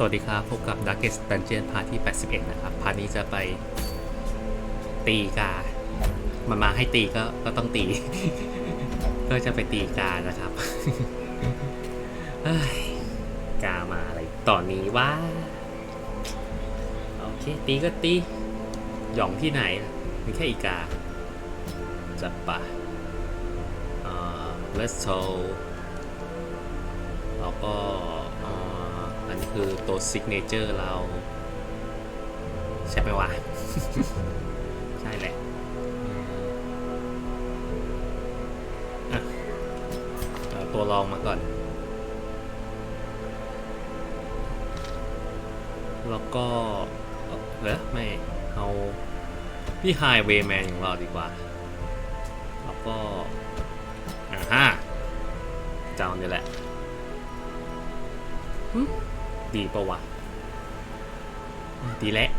สวัสดีครับ พบกับ Darkest Dungeon พาร์ทที่ 81 นะครับ พาร์ทนี้จะไปตีกา มันมาให้ตีก็ก็ต้องตี ก็จะไปตีกานะครับเฮ้ยกามาอะไรตอนนี้ว่า โอเค ตีก็ตี หย่องที่ไหนมีแค่อีกา จัดปะอ่า let's go แล้วก็ อันนี้คือตัวซิกเนเจอร์เรา ใช่ไหมวะ ใช่แหละตัวรองมาก่อน แล้วก็เออเหรอไม่ เอาพี่ไฮเวย์แมนของเราดีกว่า แล้วก็อ่าฮะเจ้านี่แหละ ดีปะวะดีแล้ว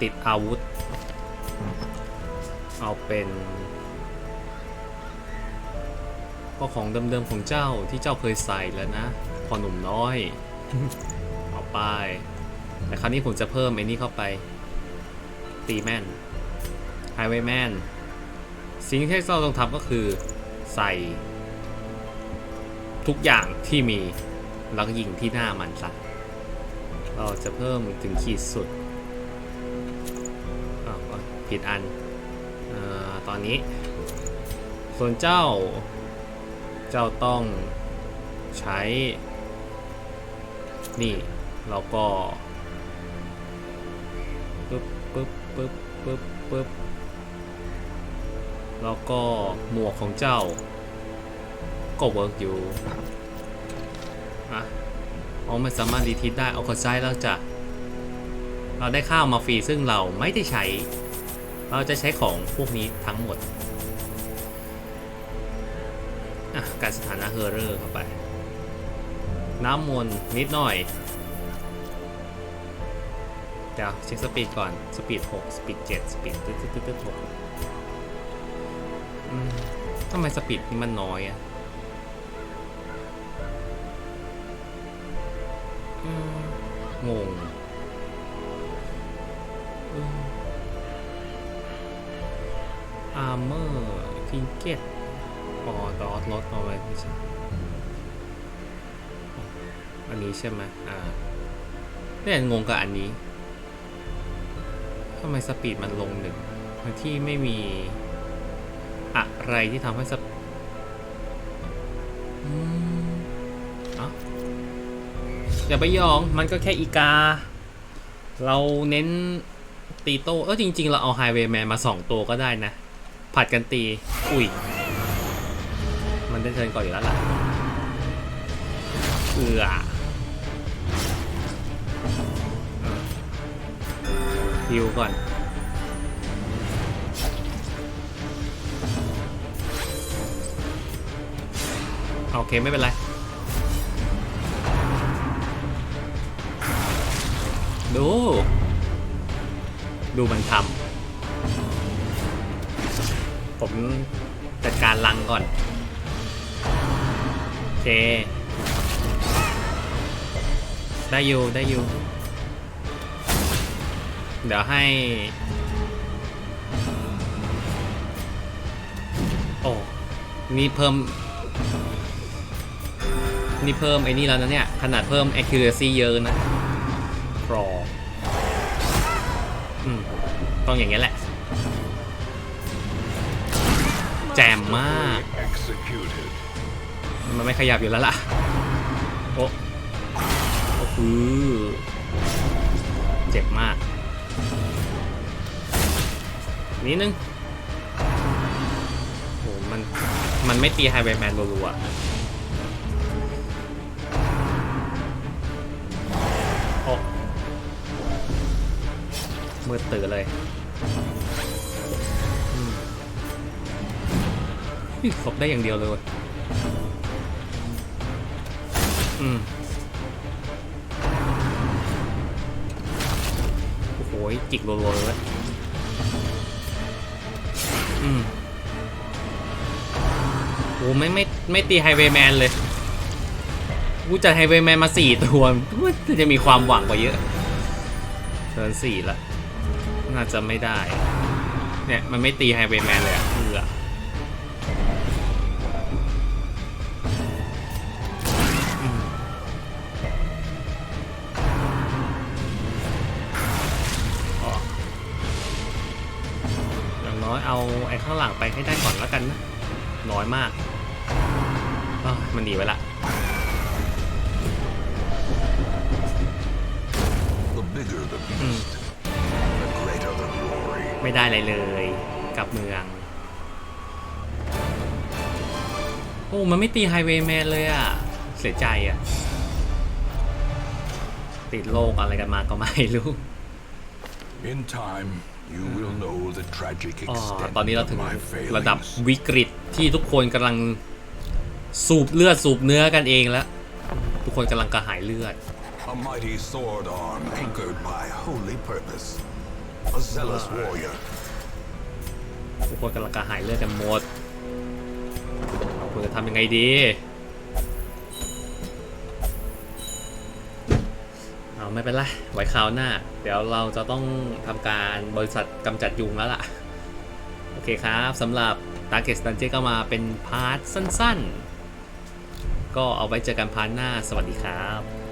ติดอาวุธ เอาเป็นก็ของเดิมๆของเจ้าที่เจ้าเคยใส่แล้วนะ พอหนุ่มน้อย เอาไป แต่คราวนี้ผมจะเพิ่มไอ้นี่เข้าไป ตีแมนไฮเวย์แมนสิ่งที่เราต้องทำก็คือใส่ ทุกอย่างที่มี แล้วก็ยิงที่หน้ามันซะเราจะเพิ่มถึงขีดสุดอ้าวผิดอันอตอนนี้ ส่วนเจ้า เจ้าต้องใช้ นี่แล้วก็ปึ๊บปึ๊บปึ๊บปึ๊บปึ๊บแล้วก็หมวกของเจ้า ก็เวิร์กอยู่ อะอ๋อมันสามารถรีทิตได้เอาเข้าใจแล้วจะ เราได้ข้าวมาฟรีซึ่งเราไม่ได้ใช้ เราจะใช้ของพวกนี้ทั้งหมดการสถานะเฮอร์เรอร์เข้าไป น้ำมนต์นิดหน่อย เดี๋ยวเช็คสปีดก่อน สปีด6สปีด7สปีดตึ๊ดตึ๊ดตึ๊ดตึ๊ด6อืมทำไมสปีดนี่มันน้อยอะ งงอาร์เมอร์ทิงเก็ตอ๋อดอทลดเอาไว้ไม่ใช่อันนี้ใช่ไหมอ่าเนี่ยงงกับอันนี้ทำไมสปีดมันลงหนึ่งทั้งที่ไม่มีอะไรที่ทำให้สปอืมเอ้า อย่าไปยองมันก็แค่อีกา เราเน้นตีโต้เออจริง ๆ เราเอาไฮเวย์แมนมาสองตัวก็ได้นะ ผัดกันตี อุ้ย มันได้เทิร์นก่อนอยู่แล้วล่ะ เอือฮิวก่อนโอเค ไม่เป็นไร ดู ดูมันทำ ผมจัดการลังก่อน โอเค ได้อยู่ ได้อยู่ เดี๋ยวให้ โอ้ นี่เพิ่ม นี่เพิ่มไอ้นี่แล้วนะเนี่ย ขนาดเพิ่ม accuracy เยอะนะ รออืมต้องอย่างนี้ยแหละ แจมมาก Executed. มันไม่ขยับอยู่แล้วล่ะ โอ้โอ้คือเจ็บมาก นิดนึงโอ้มัน มันไม่ตีไฮเวย์แมนรัวๆ มือตื่นเลยนี่ศพได้อย่างเดียวเลย อืม โอ้โห จิกรัวๆเลยเว้ยอืมโอ้ไม่ไม่ไม่ตีไฮเวย์แมนเลยกูจะไฮเวย์แมนมาสี่ตัวมันจะมีความหวังกว่าเยอะเทิร์นสี่ละ น่าจะไม่ได้ เนี่ย มันไม่ตีไฮเวย์แมนเลยอะเอืออืมอ๋ออย่างน้อยเอาไอ้ข้างหลังไปให้ได้ก่อนแล้วกันนะ น้อยมาก มันหนีไปละ ไม่ได้อะไรเลยกลับเมือง โอ้ มันไม่ตีไฮเวย์แมนเลยอะ เสียใจอะ ติดโลกอะไรกันมาก็ไม่รู้ In time, you will know the tragic อ๋อ extent ตอนนี้เราถึ of ง my ระดับ failings. วิกฤตที่ทุกคนกำลังสูบเลือดสูบเนื้อกันเองแล้ว ทุกคนกำลังกระหายเลือด A mighty sword arm anchored by holy purpose. A zealous warrior. ทุกคนกำลังกระหายเลือดกันหมดเราควรจะทำยังไงดี เอาไม่เป็นไร ไว้คราวหน้า เดี๋ยวเราจะต้องทำการบริษัทกำจัดยุงแล้วล่ะ โอเคครับสำหรับ Darkest Dungeon ก็มาเป็นพาร์ทสั้นๆ ก็เอาไว้เจอกันพาร์ทหน้า สวัสดีครับ